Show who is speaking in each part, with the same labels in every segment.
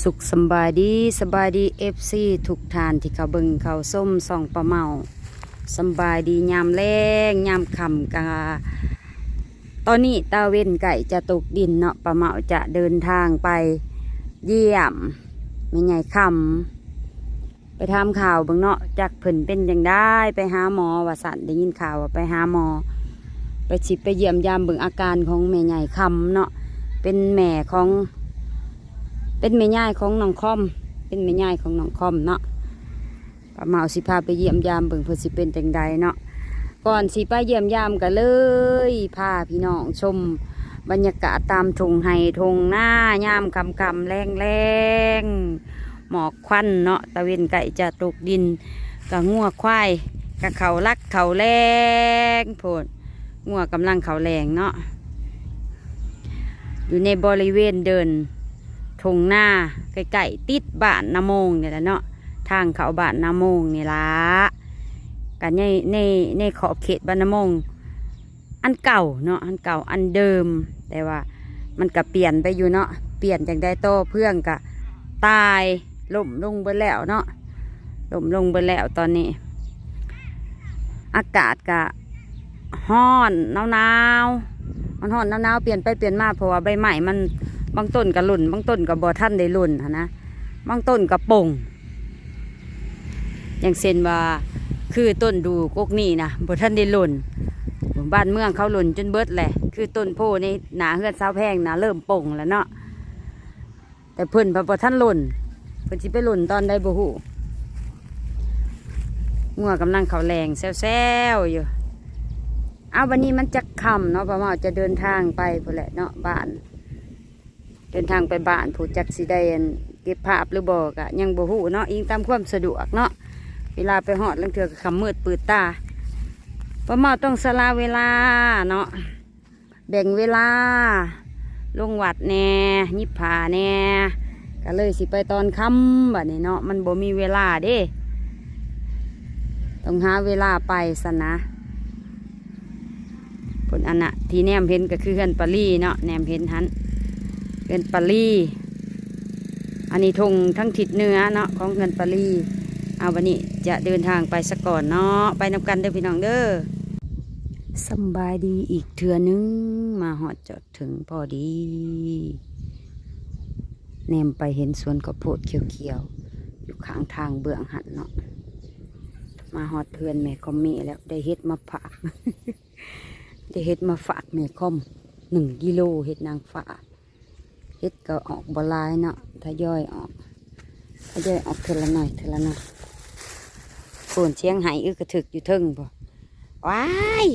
Speaker 1: สุขสบายดีสบายดีเอฟซีทุกทานที่เขาเบิงเขาส้มส่องประเมาสบายดียามแรงยามค่ำกาตอนนี้ตาเว้นไก่จะตกดินเนาะประเมาจะเดินทางไปเยี่ยมแม่ใหญ่คำไปทำข่าวเบิงเนาะจากเพิ่นเป็นยังได้ไปหาหมอว่าสันได้ยินข่าวว่าไปหาหมอ ไปชิบไปเยี่ยมยามเบิงอาการของแม่ใหญ่คำเนาะเป็นแม่ของ เป็นแม่ย่ายของน้องคอม เป็นแม่ย่ายของน้องคอมเนาะป้าเมาสิพาไปเยี่ยมยามเบิ่งเพื่อสิเป็นจังใดเนาะ ก่อนสิไปเยี่ยมยามกันเลย พาพี่น้องชม บรรยากาศตามทงไห้ทงหน้ายามคำคำแรงแรงหมอกควันเนาะ ตะเวนไก่จะตกดินกะงัวควายกะเขาลักเขาแรงโพดงัวกำลังเขาแรงเนาะ อยู่ในบริเวณเดิน ทงหน้าไก่ๆติดบ้านนาโมงเนี่ยแหละเนาะทางเขาบ้านนาโมงนี่ละกันในในในขอบเขตบ้านนาโมงอันเก่าเนาะอันเก่าอันเดิม แต่ว่ามันก็เปลี่ยนไปอยู่เนาะเปลี่ยนจากได้โตเพื่องกะตายล่มลงไปแล้วเนาะล่มลงไปแล้วตอนนี้ อากาศกะห้อนหนาวหนาวๆมันห้อนหนาวหนาวๆเปลี่ยนไปเปลี่ยนมาเพราะว่าใบไม้มัน บางต้นก็หล่นบางต้นก็บ่ท่านได้หล่นนะบางต้นก็ป่งอย่างเช่นว่าคือต้นดูกกนี่นะบ่ท่านได้หล่นบ้านเมืองเขาหล่นจนเบิดแหละ คือต้นโพในหนาเฮือนสาวแพงนะเริ่มป่งแล้วเนาะแต่เพิ่นพอบ่ท่านหล่นเพิ่นสิไปหล่นตอนใดบ่ฮู้งัวกำลังเขาแรงแซวๆอยู่เอาวันนี้มันจะค่ำเนาะเพราะว่าจะเดินทางไปพุ่นแหละเนาะบ้าน เดินทางไปบ้านผู้จักสิได้อันเก็บภาพหรือบอกอะยังบ่ฮู้เนาะอิงตามความสะดวกเนาะเวลาไปหอดลังเถือก็คำมืดปืดตาประมาต้องสละเวลาเนาะแบ่งเวลา ลงวัดแน่ยิบผาแน่ก็เลยสิไปตอนค่ำแบัดนี้เนาะมันบ่มีเวลาเด้ต้องหาเวลาไปสนะผลอันน่ะที่แนมเห็นก็คือเฮือนปารีเนาะแนมเห็นหัน เป็นปารีอันนี้ธงทั้งทิศเหนือเนาะของเงินปารีเอาวันนี้จะเดินทางไปสะก่อนเนาะไปนำกันเด้อพี่น้องเด้อสบายดีอีกเทือนึงมาหอดจอดถึงพอดีแนมไปเห็นสวนข้าวโพดเขียวๆ อยู่ข้างทางเบื้องหันเนาะมาหอดเพื่อนแม่คอมมีแล้วได้เฮ็ดมาฝาก ได้เฮ็ดมาฝากแม่คอมหนึ่งกิโลเฮ็ดนางฟ้า เฮ็ดก็ออกบลายเนาะถ้าย่อยออกถ้าย่อยออกเทอละหน่อยเทอละหน่อยโคนเชียงไหอึกกระถึกอยู่ทึ่งบ่ว้าย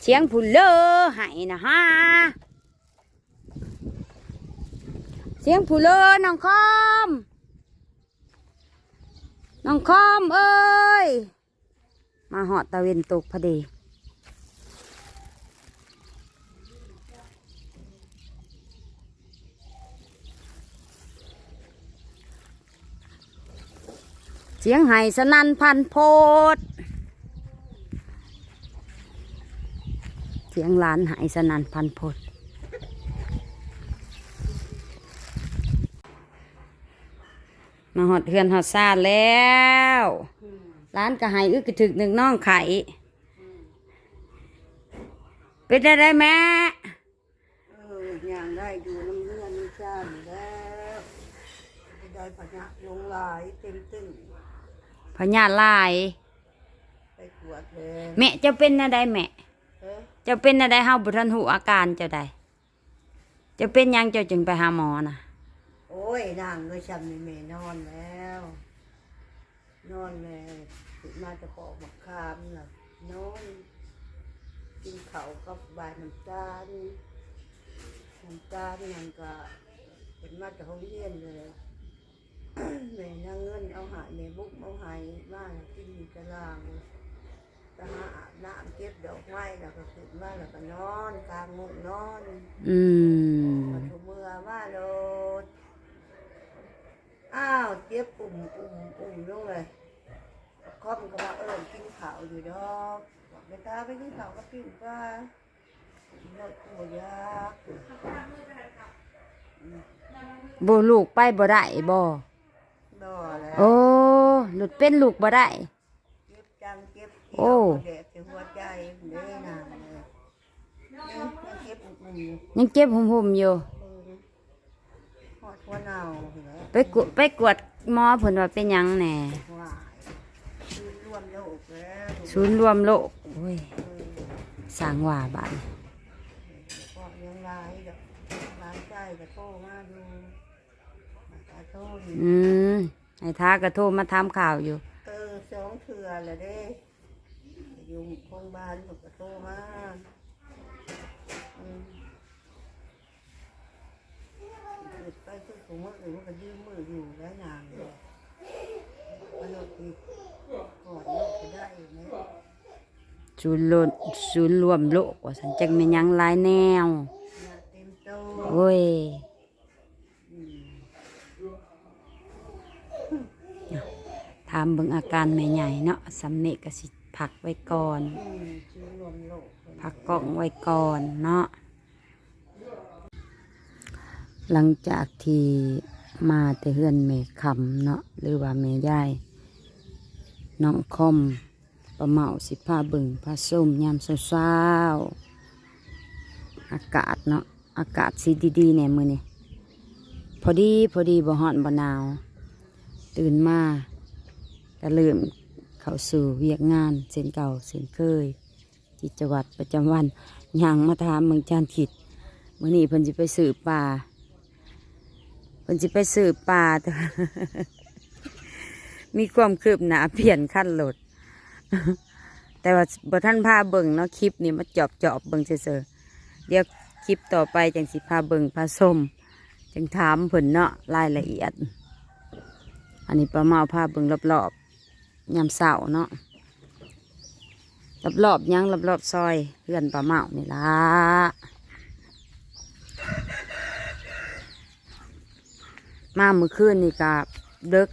Speaker 1: เชียงผู้เลอไหนะฮะเสียงผู้เลอน้องคอมน้องคอมเอ้ย มาหอดตะเวนตกพอดี เสียงไห้สนันพันโพด เสียงหลานไห้สนันพันโพดมาหอดเฮือนหอดซาแล้วร้านก็ไห้อึกระถึกหนึ่งน้องไข่เป็นได้ได้แม่
Speaker 2: เออย่างได้ดูน้ำเลือดน้ำชาอยู่แล้ว ได้พญะลงลายเต็มตึ้ง
Speaker 1: พญาลาย
Speaker 2: ไปกวดเลย
Speaker 1: แม่เจะเป็นอะไรแม่
Speaker 2: เออ
Speaker 1: เจะเป็นอะไรเฮาบุทันหูอาการเจ้าใดเจะเป็นหยังเจ้าจึงไปหาหมอนะ
Speaker 2: โอ้ยนางก็ช้ำในเมนอนแล้ว นอนเลยตื่นมาจะปอกมะขามน่ะนอนกินเขาวกับบายน้ำตาลน้ำตาลยังก็เป็นมาจากห้องเรียนเลย แม่นางเงินเอาหายแม่บุกเอาหายมากินกระลางไปหาอาบน้ำเก็บดอกไม้แล้วก็ขึ้นมาแล้วก็นอนกลางมุ้งนอน
Speaker 1: อืม
Speaker 2: มาถูมือมาโลดอ้าวเจ็บปุ่มปุ่มปุ่มลงเลยคอมก็มาเอิญกินข้าวอยู่ดอกบอกไปตาไปกินข้าวก็ปิ้งปลากินแล้วตัวยาก
Speaker 1: บ่ลูกไปบ่ได้บ่
Speaker 2: ดอแล้ว
Speaker 1: โอ้หลุดเป็นลูกบ่ได้
Speaker 2: เจ็บจังเจ็บ
Speaker 1: โอ้
Speaker 2: เจ็บที่หัวใจเด้นางเลยยังยังเจ็บอุ่นๆอยู่
Speaker 1: ยังเจ็บหุ่มๆอยู่
Speaker 2: เออหอดหัวเน่าอยู่แล้ว
Speaker 1: ไปกวดไปกวดหมอเพิ่นว่าเป็นหยังแหน่
Speaker 2: วายคือรวมโลกแล้ว
Speaker 1: ศูนย์รวมโลกโอ้ย
Speaker 2: เออ
Speaker 1: สร้างว่าบาด
Speaker 2: ก็ยังร้ายดอกร้ายใจจะโทรมาดูมาตาโทรอยู่
Speaker 1: อืม ไอ้ท้าก็โทรมาถามข่าวอยู่
Speaker 2: เออสองเถื่อแหละเด้ อยู่โรงพยาบาลผมก็โทรมาอืมขึ้นไปขึ้นของมือหรือว่าก็ยืมมืออยู่แล้วนางเลยมันโดนอีกก่อนโลกจะได้ไหม
Speaker 1: ศูนย์รวมศูนย์รวมโลกว่าสันจักแม่นหยังหลายแนว
Speaker 2: เนี่ยเต็มโต
Speaker 1: โอ้ย
Speaker 2: อืม
Speaker 1: ถามเบิ่งอาการแม่ใหญ่เนาะสำเนกกสิพักไว้ก่อน
Speaker 2: อืมชื่อรวมโลก
Speaker 1: พักกล้องไว้ก่อนเนาะหลังจากที่มาแต่เฮือนแม่คำเนาะหรือว่าแม่ยายน้องคอมประเมาสิผ้าเบิ่งผ้าส้มยามเช้าอากาศเนาะอากาศสีดีๆเนี่ยมือนี่พอดีพอดีบ่ฮ้อนบ่หนาว ตื่นมา ก็เริ่มเข้าสู่เวียกงานเส้นเก่าเส้นเคยกิจวัตรประจำวันย่างมาถามเมืองจานขิดมื่อนี้เพิ่นสิไปสืบป่าเพิ่นสิไปสืบป่าแต่มีความคืบหน้าเปลี่ยนขั้นรถแต่ว่าบท่านพาเบิ่งเนาะคลิปนี้มาจอบจอบเบิ่งเฉยๆเดี๋ยวคลิปต่อไปจังสิพาเบิ่งพาส้มจังถามเพิ่นเนาะรายละเอียด อันนี้ป้าเมาพาเบิ่งรอบๆ ยามเสาเนาะรอบรอบๆยังรอบรอบๆซอยเพื่อนปลาเมานี่ล่ะมาเมื่อคืนนี่กับเด็ก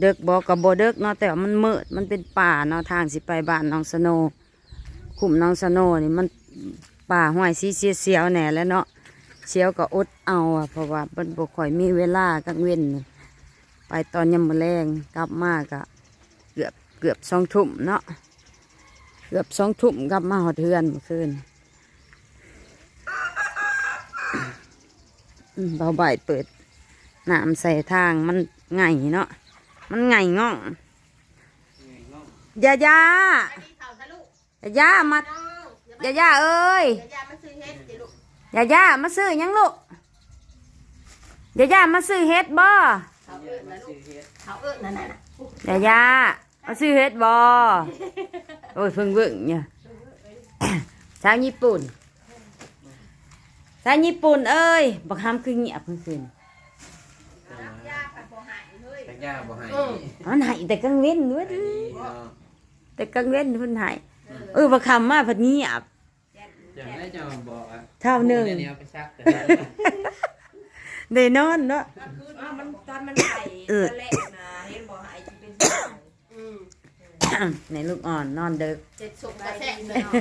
Speaker 1: เด็กบอกกับโบเด็กเนาะแต่ว่ามันมืดมันเป็นป่าเนาะทางสิไปบ้านน้องสโนขุมน้องสโนนี่มันป่าห้วยสีเสียเสียวแหน่แล้วเนาะเสียวก็อดเอาอะเพราะว่ามันบ่ค่อยมีเวลากลางเว้นไปตอนยามมอแรงกลับมากอะ เกือบเกือบสองทุ่มเนาะเกือบสองทุ่มกลับมาหอดเทือนเมื่อคืนอืมเบาใบายเปิดน้ำใส่ทางมันไงเนาะมันไงง่องยายา
Speaker 3: ข่าวทะลุ
Speaker 1: ยายามา
Speaker 3: น้อง
Speaker 1: ยายาเอ้ย
Speaker 3: เดี๋ยวยามาซื้อเฮ็ดสิลูก
Speaker 1: ยายามาซื้อหยังลูก ยายามาซื้อเฮ็ดบ่
Speaker 3: เขาเอิ้นนะลูกเขาเอิ้นนั่นน่ะ
Speaker 1: ยายามาซื้อเฮ็ดบ่โอ้ยเพิ่งเบิ่งเนี่ยชาวญี่ปุ่นชาวญี่ปุ่นเอ้ยบักฮามคือเงียบเมื่อคืน
Speaker 3: รับยากับบ่หายเฮ้ย
Speaker 4: ตักยาบ่ให้
Speaker 1: มันใหายแต่กลางเว้นด้วย
Speaker 4: อันนี้เนาะ
Speaker 1: แต่กลางเว้นเพิ่นใหายเออบักคำมาเพัดเงียบ
Speaker 4: จะได้จะมาบอกอะ
Speaker 1: เท่าหนึ่ง
Speaker 4: เดี๋ยวนี้เอาไปซักแต่
Speaker 1: ได้นอนเนาะ
Speaker 3: คืออ้าวมันตอนมันไข่
Speaker 1: เออ
Speaker 3: ตะแลกนะเห็นบ่หายสิเป็นอืม
Speaker 1: ในลูกอ่อนนอนเด็ก
Speaker 3: เจ็ดสุกกระแทกเลยเนาะ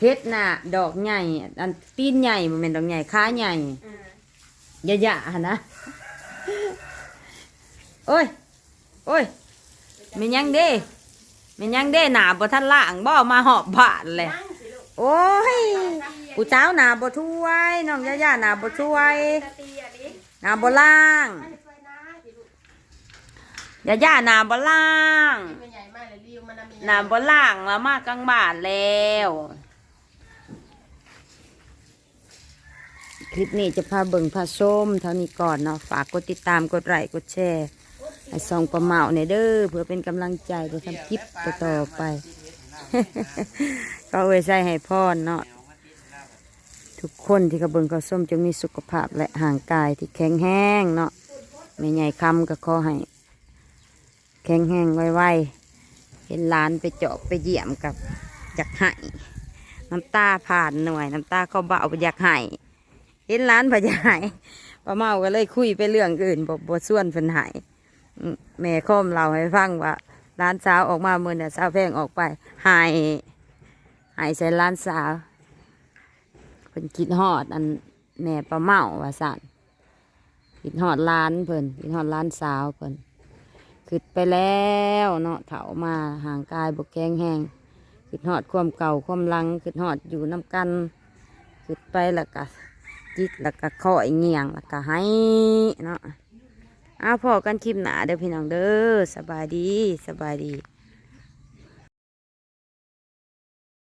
Speaker 1: เฮ็ดน่ะ ดอกใหญ่ อันตีนใหญ่บ่แม่นดอกใหญ่ขาใหญ่
Speaker 3: อืม
Speaker 1: ยะๆหั่นนะ โอ้ย โอ้ยแม่นยังเด้แม่นยังเด้หนาบ่ทันล่างบ่มาหอบบ้านแหละ
Speaker 3: นั่งสิลูก
Speaker 1: โอ้ยผู้เจ้าหนาบ่ช่วยน้องยะๆหนาบ่ช่วย
Speaker 3: ตะตีอะดิ
Speaker 1: หนาบ่ล่าง
Speaker 3: ให้ช่วยนะสิลูก
Speaker 1: ยะๆหนาบ่ล่าง
Speaker 3: มันใหญ่มากเลยริวมันน่ะมี
Speaker 1: หนาบ่ล่างแล้วมากลางบ้านแล้ว คลิปนี้จะพาเบิ่งพาส้มเท่านี้ก่อนเนาะฝากกดติดตามกดไลค์กดแชร์ให้ส่องประเมาเนี่ยเด้อเพื่อเป็นกำลังใจไปทำคลิปต่อๆไป ก็เอาไว้ใส่ให้พรเนาะทุกคนที่กระเบิงเขาวส้มจงมีสุขภาพและห่างกายที่แข็งแรงเนาะไม่ใหญ่คำก็ขอให้ แข็งแรงไวๆเห็นหลานไปเจาะไปเยี่ยมกับอยากให้น้ำตาผ่านหน่วย น้ำตาเขาเบาอยากให้เห็นหลานพยากให้ป้าเมาก็เลยคุยไปเรื่องอื่นบ่บ่ส่วนเพิ่นห้อืมแม่ข้อมเราให้ฟังว่าร้านสาวออกมาเมื่อเนี่ยสาวแพงออกไปหายหายใส่ร้านสาวเป็นคิดฮอดอันแม่ปลาเมาว่าสั่นคิดฮอดร้านเพิ่นคิดฮอดร้านสาวเพิ่น คิดไปแล้วเนาะเถามาห่างกายบกแกงแห้งคิดฮอดความเก่าความลังคิดฮอดอยู่น้ำกันคิดไปแล้วก็จิตแล้วก็ข้อยเงียงแล้วก็ให้เนาะอ้าพอกันคลิปหนาเด้อพี่น้องเด้อสบายดีสบายดี